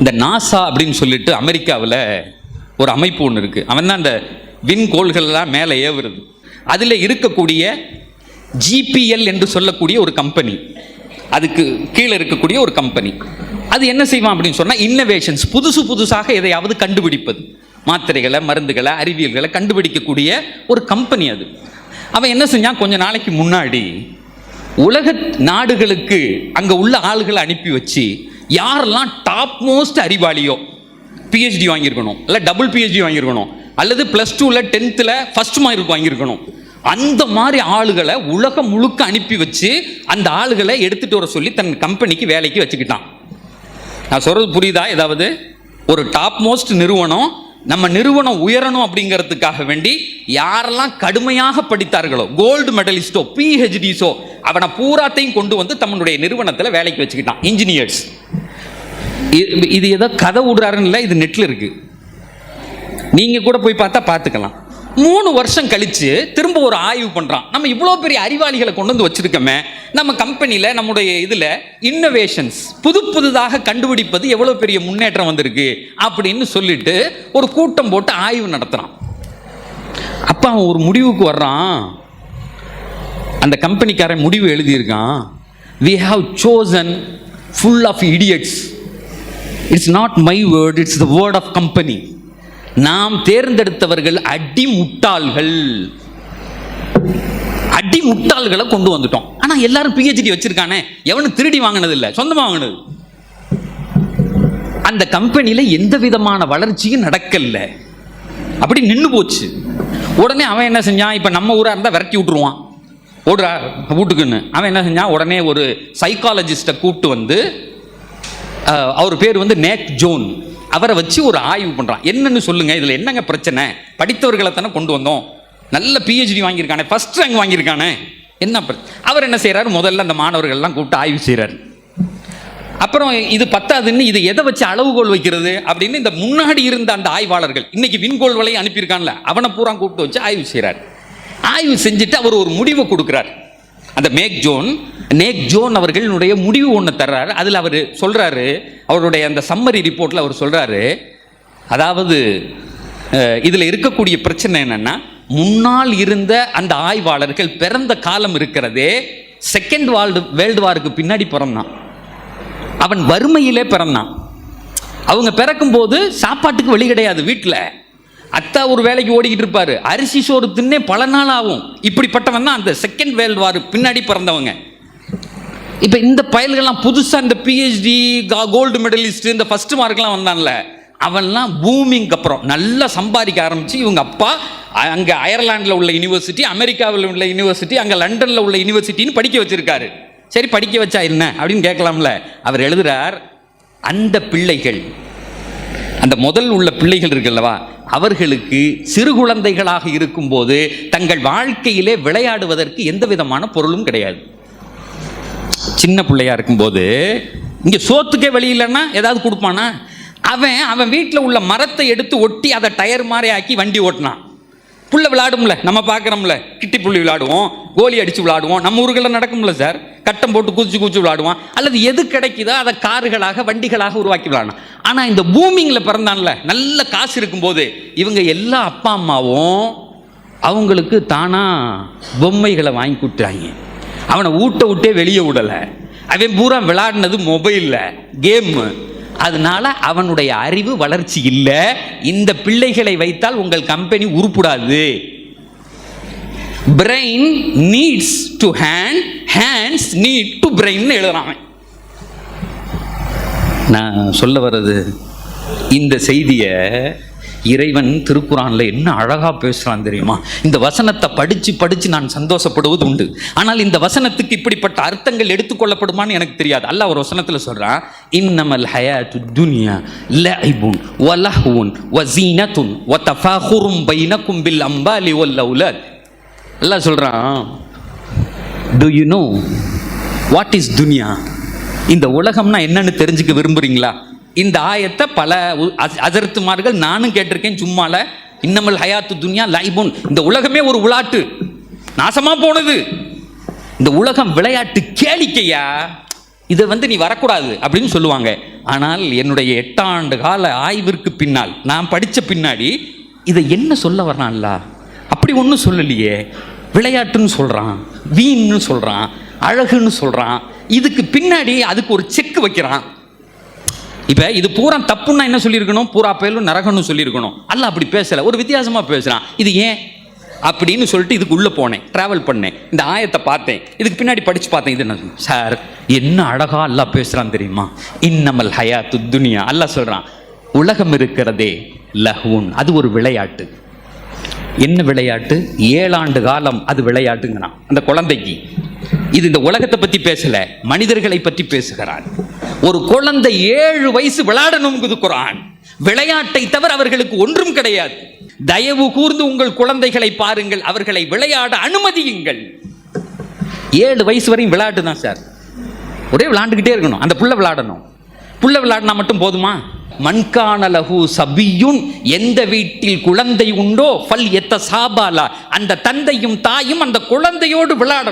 இந்த நாசா அப்படின்னு சொல்லிட்டு அமெரிக்காவில் ஒரு அமைப்பு ஒன்று இருக்குது அவன் தான் அந்த விண்கோள்கள்லாம் மேலே ஏவுறது. அதில் இருக்கக்கூடிய ஜிபிஎல் என்று சொல்லக்கூடிய ஒரு கம்பெனி அதுக்கு கீழே இருக்கக்கூடிய ஒரு கம்பெனி அது என்ன செய்வான் அப்படின்னு சொன்னால் இன்னோவேஷன்ஸ் புதுசு புதுசாக எதையாவது கண்டுபிடிப்பது. மாத்திரைகளை மருந்துகளை அறிவியல்களை கண்டுபிடிக்கக்கூடிய ஒரு கம்பெனி அது. அவன் என்ன செஞ்சான்? கொஞ்ச நாளைக்கு முன்னாடி உலக நாடுகளுக்கு அங்கே உள்ள ஆளுகளை அனுப்பி வச்சு யாரெல்லாம் டாப் மோஸ்ட் அறிவாளியோ பிஹெச்டி வாங்கியிருக்கணும் இல்லை டபுள் பிஹெச்டி வாங்கியிருக்கணும் அல்லது ப்ளஸ் டூவில் டென்த்தில் ஃபஸ்ட் மார்க் வாங்கியிருக்கணும் அந்த மாதிரி ஆளுகளை உலகம் முழுக்க அனுப்பி வச்சு அந்த ஆளுகளை எடுத்துகிட்டு வர சொல்லி தன் கம்பெனிக்கு வேலைக்கு வச்சுக்கிட்டான். நான் சொல்கிறது புரியுதா? ஏதாவது ஒரு டாப் மோஸ்ட் நிறுவனம் நம்ம நிறுவனம் உயரணும் அப்படிங்கிறதுக்காக வேண்டி யாரெல்லாம் கடுமையாக படித்தார்களோ கோல்டு மெடலிஸ்டோ பிஹெச்டிஸோ அவனை பூராத்தையும் கொண்டு வந்து தன்னுடைய நிறுவனத்தில் வேலைக்கு வச்சுக்கிட்டான். இன்ஜினியர்ஸ் இது ஏதோ கதை விடுறாருன்னு இல்லை இது நெட்டில் இருக்கு. நீங்கள் கூட போய் பார்த்தா பார்த்துக்கலாம். மூணு வருஷம் கழித்து திரும்ப ஒரு ஆய்வு பண்ணுறான் நம்ம இவ்வளோ பெரிய அறிவாளிகளை கொண்டு வந்து வச்சிருக்கோமே நம்ம கம்பெனியில் நம்முடைய இதில் இன்னோவேஷன்ஸ் புது புதுதாக கண்டுபிடிப்பது எவ்வளோ பெரிய முன்னேற்றம் வந்திருக்கு அப்படின்னு சொல்லிட்டு ஒரு கூட்டம் போட்டு ஆய்வு நடத்துகிறான் அப்போ அவன் ஒரு முடிவுக்கு வர்றான். அந்த கம்பெனிக்காரன் முடிவு எழுதியிருக்கான். We have chosen full of idiots it's not my word it's the word of company நாம் தேர்ந்தெடுத்தவர்கள் அடி முட்டாள்கள் அடி முட்டாள்களை கொண்டு வந்துட்டோம். ஆனா எல்லாரும் பிஹெச்டி வச்சிருக்கானே. எவனும் திருடி வாங்கினது இல்லை சொந்தமா வாங்கினது. அந்த கம்பெனியில எந்த விதமான வளர்ச்சியும் நடக்கல. அப்படி நின்று போச்சு. உடனே அவன் என்ன செஞ்சான்? இப்போ நம்ம ஊராக இருந்தால் விரட்டி விட்டுருவான். ஓடுறா வீட்டுக்குன்னு. அவன் என்ன செஞ்சான்? உடனே ஒரு சைக்காலஜிஸ்ட்டை கூப்பிட்டு வந்து அவர் பேர் வந்து நேக் ஜோன். அவரை வச்சு ஒரு ஆய்வு பண்ணுறான் என்னன்னு சொல்லுங்க இதில் என்னங்க பிரச்சனை? படித்தவர்களை தானே கொண்டு வந்தோம். நல்ல பிஹெச்டி வாங்கியிருக்கானே ஃபர்ஸ்ட் ரேங்க் வாங்கியிருக்கானே. என்ன பிரச்சனை அவர் என்ன செய்கிறாரு முதல்ல அந்த மாணவர்கள்லாம் கூப்பிட்டு ஆய்வு செய்கிறாரு அப்புறம் இது பத்தாதுன்னு இது எதை வச்சு அளவுகோல் வைக்கிறது அப்படின்னு இந்த முன்னாடி இருந்த அந்த ஆய்வாளர்கள் இன்னைக்கு விண்கோள் வலையை அனுப்பியிருக்கான்ல அவனை பூரா கூப்பிட்டு வச்சு ஆய்வு செய்கிறார் ஆய்வு செஞ்சுட்டு அவர் ஒரு முடிவை கொடுக்குறார். அந்த மேக் ஜோன் நேக் ஜோன் அவர்களுடைய முடிவு ஒன்று தர்றாரு. அதில் அவர் சொல்கிறாரு அவருடைய அந்த சம்மரி ரிப்போர்ட்டில் அவர் சொல்கிறாரு அதாவது இதில் இருக்கக்கூடிய பிரச்சனை என்னென்னா முன்னால் இருந்த அந்த ஆய்வாளர்கள் பிறந்த காலம் இருக்கிறதே செகண்ட் வேர்ல்டு வேர்ல்டு வாருக்கு பின்னாடி பிறந்தான். அவன் வறுமையிலே பிறந்தான். அவங்க பிறக்கும்போது சாப்பாட்டுக்கு வழி கிடையாது வீட்டில் அத்தா ஒரு வேலைக்கு ஓடிக்கிட்டு இருப்பாரு. அரிசி சோறு தின்னே பல நாள் ஆகும். இப்படிப்பட்டவன் தான் அந்த செகண்ட் வேர்ல்டு வார் பின்னாடி பிறந்தவங்க. இப்போ இந்த பயல்கள்லாம் புதுசாக இந்த பிஹெச்டி கோல்டு மெடலிஸ்ட் இந்த ஃபர்ஸ்ட் மார்க்லாம் வந்தான்ல. அவன்லாம் பூமிங்க்கு அப்புறம் நல்லா சம்பாதிக்க ஆரம்பிச்சு இவங்க அப்பா அங்கே அயர்லாண்டில் உள்ள யூனிவர்சிட்டி அமெரிக்காவில் உள்ள யூனிவர்சிட்டி அங்கே லண்டனில் உள்ள யூனிவர்சிட்டின்னு படிக்க வச்சிருக்காரு. சரி படிக்க வச்சா என்ன அப்படின்னு கேட்கலாம்ல. அவர் எழுதுறார் அந்த பிள்ளைகள் அந்த முதல் உள்ள பிள்ளைகள் இருக்குல்லவா அவர்களுக்கு சிறு குழந்தைகளாக இருக்கும்போது தங்கள் வாழ்க்கையிலே விளையாடுவதற்கு எந்த விதமான பொருளும் கிடையாது. சின்ன பிள்ளையா இருக்கும்போது இங்கே சோத்துக்கே வழி இல்லைன்னா ஏதாவது கொடுப்பானா? அவன் அவன் வீட்டில் உள்ள மரத்தை எடுத்து ஒட்டி அதை டயர் மாதிரி ஆக்கி வண்டி ஓட்டினான். புள்ள விளாடும்ல நம்ம பார்க்குறோம்ல கிட்டி புள்ளி விளாடுவோம் கோலி அடித்து விளாடுவோம் நம்ம ஊர்களில் நடக்கும்ல சார்? கட்டம் போட்டு குதிச்சு குதிச்சு விளாடுவோம் அல்லது எது கிடைக்குதோ அதை கார்களாக வண்டிகளாக உருவாக்கி விளாடணும் ஆனால் இந்த பூமிங்கில் பிறந்தான்ல நல்ல காசு இருக்கும்போது இவங்க எல்லா அப்பா அம்மாவும் அவங்களுக்கு தானா பொம்மைகளை வாங்கி கொடுத்தாங்க அவனை ஊட்ட விட்டே வெளியே விடலை. அவன் பூரா விளாடினது மொபைலில் கேமு அதனால அவனுடைய அறிவு வளர்ச்சி இல்லை. இந்த பிள்ளைகளை வைத்தால் உங்கள் company உருப்படாது. Brain needs to hand hands need to brain எழுதுறான் நான் சொல்ல வர்றது இந்த செய்தியை இறைவன் திருக்குறானில் என்ன அழகாக பேசுகிறான் தெரியுமா? இந்த வசனத்தை படித்து படித்து நான் சந்தோஷப்படுவது உண்டு. ஆனால் இந்த வசனத்துக்கு இப்படிப்பட்ட அர்த்தங்கள் எடுத்துக்கொள்ளப்படுமான்னு எனக்கு தெரியாது. அல்ல ஒரு வசனத்தில் சொல்கிறான் இன்னமல் ஹயாத்து துன்யா லஐபுன் வலஹ்வுன் ஒ தஃபாஹுரும் பைனக்கும் பில் அம்பாலி வல் அவுலாத் அல்லாஹ் சொல்கிறான் do you know what is துனியா இந்த உலகம்னா என்னன்னு தெரிஞ்சுக்க விரும்புகிறீங்களா இந்த ஆயத்தை பல உ- அஜர்த்துமார்கள் நானும் கேட்டிருக்கேன் சும்மால இன்னமல் ஹயாத்து துன்யா லைபுன். இந்த உலகமே ஒரு உலாட்டு. நாசமா போனது. இந்த உலகம் விளையாட்டு கேளிக்கையா? இதை வந்து நீ வரக்கூடாது அப்படின்னு சொல்லுவாங்க. ஆனால் என்னுடைய எட்டாண்டு கால ஆய்விற்கு பின்னால் நான் படித்த பின்னாடி இதை என்ன சொல்ல வர்றான்ல? அப்படி ஒன்றும் சொல்லலையே. விளையாட்டுன்னு சொல்கிறான் வீண்னு சொல்கிறான் அழகுன்னு சொல்கிறான் இதுக்கு பின்னாடி அதுக்கு ஒரு செக் வைக்கிறான். இப்போ இது பூரா தப்புன்னா என்ன சொல்லியிருக்கணும்? பூரா பேலும் நரகம்னு சொல்லியிருக்கணும். அல்ல அப்படி பேசலை. ஒரு வித்தியாசமாக பேசுகிறான் இது ஏன்? அப்படின்னு சொல்லிட்டு இதுக்குள்ளே போனேன். ட்ராவல் பண்ணேன். இந்த ஆயத்தை பார்த்தேன். இதுக்கு பின்னாடி படித்து பார்த்தேன். இது என்ன சார் என்ன அழகா அல்லா பேசுகிறான் தெரியுமா? இன்னமல் ஹயா துத்துனியா அல்லா சொல்கிறான் உலகம் இருக்கிறதே லஹூன் அது ஒரு விளையாட்டு. என்ன விளையாட்டு? ஏழாண்டு காலம் அது விளையாட்டுங்கிறான். அந்த குழந்தைக்கு. இது இந்த உலகத்தை பத்தி பேசல மனிதர்களை பற்றி பேசுகிறான் ஒரு குழந்தை ஏழு வயசு விளையாடணுங்கிறது குரான். விளையாட்டை தவிர அவர்களுக்கு ஒன்றும் கிடையாது. தயவு கூர்ந்து உங்கள் குழந்தைகளை பாருங்கள் அவர்களை விளையாட அனுமதியுங்கள். ஏழு வயசு வரையும் விளையாட்டு தான் சார். ஒரே விளையாண்டுக்கிட்டே இருக்கணும். அந்த புள்ள விளையாடணும். புள்ள விளையாடினா மட்டும் போதுமா? மண்கானலகு சபியுன் எந்த வீட்டில் குழந்தை உண்டோ பல் எத்த சாபாலா அந்த தந்தையும் தாயும் அந்த குழந்தையோடு விளையாடணும்.